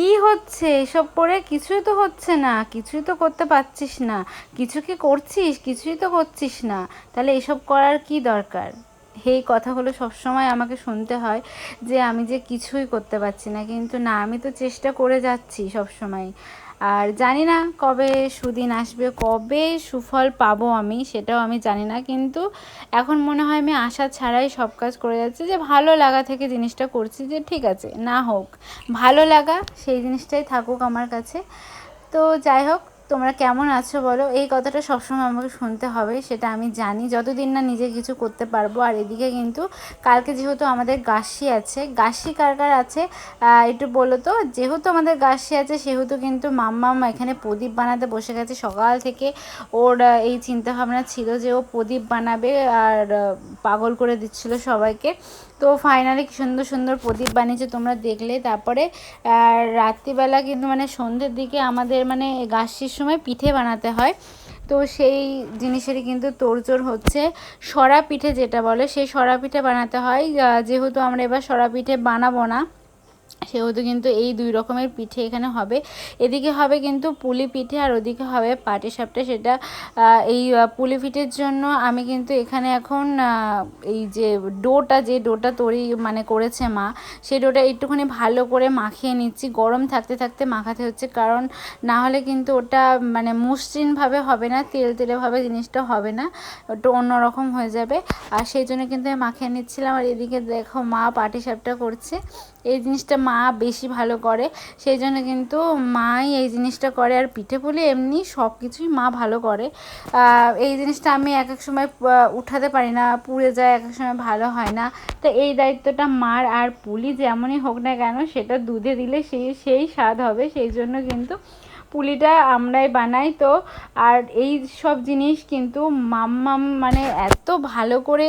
কি হচ্ছে? এসব করে কিছুই তো হচ্ছে না। কিছুই তো করতে পারছিস না। কিছু কি করছিস? কিছুই তো করছিস না। তাহলে এসব করার কি দরকার? এই কথাগুলো সবসময় আমাকে শুনতে হয় যে আমি যে কিছুই করতে পারছি না। কিন্তু না, আমি তো চেষ্টা করে যাচ্ছি সবসময়। আর জানি না কবে সুদিন আসবে, কবে সুফল পাবো আমি সেটাও আমি জানি না, কিন্তু এখন মনে হয় আমি আশা ছাড়াই সব কাজ করে যাচ্ছি যে ভালো লাগা থেকে জিনিসটা করছি যে ঠিক আছে, না হোক, ভালো লাগা সেই জিনিসটাই থাকুক আমার কাছে। তো যাই হোক তোমরা কেমন আছো বলো? এই কথাটা সবসময় আমাকে শুনতে হবে, সেটা আমি জানি। যতদিন না নিজে কিছু করতে পারব, আর এদিকে কিন্তু কালকে যেহেতু আমাদের গাছি আছে গাছি কার কার আছে? একটু বলো তো, যেহেতু আমাদের গাছি আছে, সেহেতু কিন্তু মাম্মাম এখানে প্রদীপ বানাতে বসে গেছে। সকাল থেকে ওর এই চিন্তা ভাবনা ছিল যে ও প্রদীপ বানাবে আর পাগল করে দিচ্ছিল সবাইকে। তো ফাইনালি কি সুন্দর সুন্দর প্রদীপ বানিয়েছে, তোমরা দেখলে। তারপরে রাত্রিবেলা কিন্তু মানে সন্ধ্যের দিকে আমাদের মানে গাছির সময় পিঠে বানাতে হয়। তো সেই জিনিসেরই কিন্তু তোড়জোড় হচ্ছে। সরা পিঠে যেটা বলে, সেই সরা পিঠে বানাতে হয়। যেহেতু আমরা এবার সরা পিঠে বানাবো না সেহেতু কিন্তু এই দুই রকমের পিঠে এখানে হবে। এদিকে হবে কিন্তু পুলি পিঠে আর ওদিকে হবে পাটি সাপটা। সেটা এই পুলি পিঠের জন্য আমি কিন্তু এখানে এখন এই যে ডোটা যে ডোটা তৈরি মানে করেছে মা সেই ডোটা একটুখানি ভালো করে মাখিয়ে নিচ্ছি। গরম থাকতে থাকতে মাখাতে হচ্ছে, কারণ না হলে কিন্তু ওটা মানে মসৃণভাবে হবে না, তেল তেলেভাবে জিনিসটা হবে না ওটা অন্যরকম হয়ে যাবে। আর সেই জন্য কিন্তু আমি মাখিয়ে নিচ্ছিলাম। আর এদিকে দেখো মা পাটি সাপটা করছে। এই জিনিসটা মা বেশি ভালো করে। সেই জন্য কিন্তু মাই এই জিনিসটা করে। আর পিঠে পুলি এমনি সব কিছুই মা ভালো করে। এই জিনিসটা আমি এক এক সময় উঠাতে পারি না। পুড়ে যায়, এক এক সময় ভালো হয় না। তো এই দায়িত্বটা মার আর পুলি যেমনই হোক না কেন, সেটা দুধে দিলে সেই সেই স্বাদ হবে। সেই জন্য কিন্তু পুলিটা আমরাই বানাই তো। আর এই সব জিনিস কিন্তু মাম্মাম মানে এত ভালো করে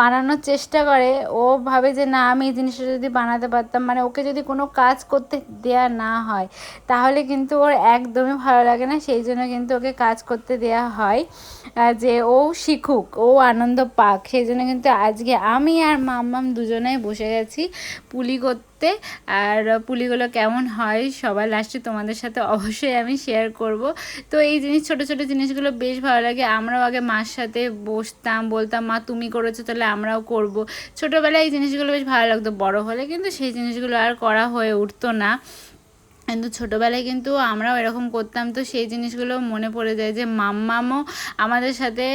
বানানোর চেষ্টা করে, ও ভাবে যে না, আমি এই জিনিসটা যদি বানাতে পারতাম মানে ওকে যদি কোনো কাজ করতে দেয়া না হয়, তাহলে কিন্তু ওর একদমই ভালো লাগে না। সেই জন্য কিন্তু ওকে কাজ করতে দেয়া হয় যে ও শিখুক, ও আনন্দ পাক। সেই জন্য কিন্তু আজকে আমি আর মাম্মাম দুজনেই বসে গেছি, পুলি করতে করতে আর পুলিগুলো কেমন হয় সবার লাস্টে তোমাদের সাথে অবশ্যই আমি শেয়ার করব। তো এই জিনিস, ছোট ছোট জিনিসগুলো বেশ ভালো লাগে। আমরাও আগে মার সাথে বসতাম, বলতাম, মা, তুমি করেছ, তাহলে আমরাও করব। ছোটোবেলায় এই জিনিসগুলো বেশ ভালো লাগতো, বড় হলে কিন্তু সেই জিনিসগুলো আর করা হয়ে উঠতো না। কিন্তু ছোটোবেলায় কিন্তু আমরাও এরকম করতাম। তো সেই জিনিসগুলো মনে পড়ে যায় যে মাম্মামও আমাদের সাথে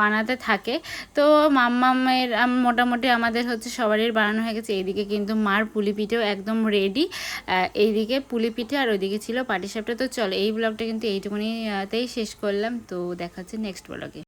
বানাতে থাকে। তো মাম্মামের মোটামুটি আমাদের হচ্ছে সবারই বানানো হয়ে গেছে। এইদিকে কিন্তু মার পুলি পিঠেও একদম রেডি এইদিকে পুলি পিঠে আর ওইদিকে ছিল পাটিসাপটা। তো চলো, এই ব্লগটা কিন্তু এইটুকুনিতেই শেষ করলাম। তো দেখা হচ্ছে নেক্সট ব্লগে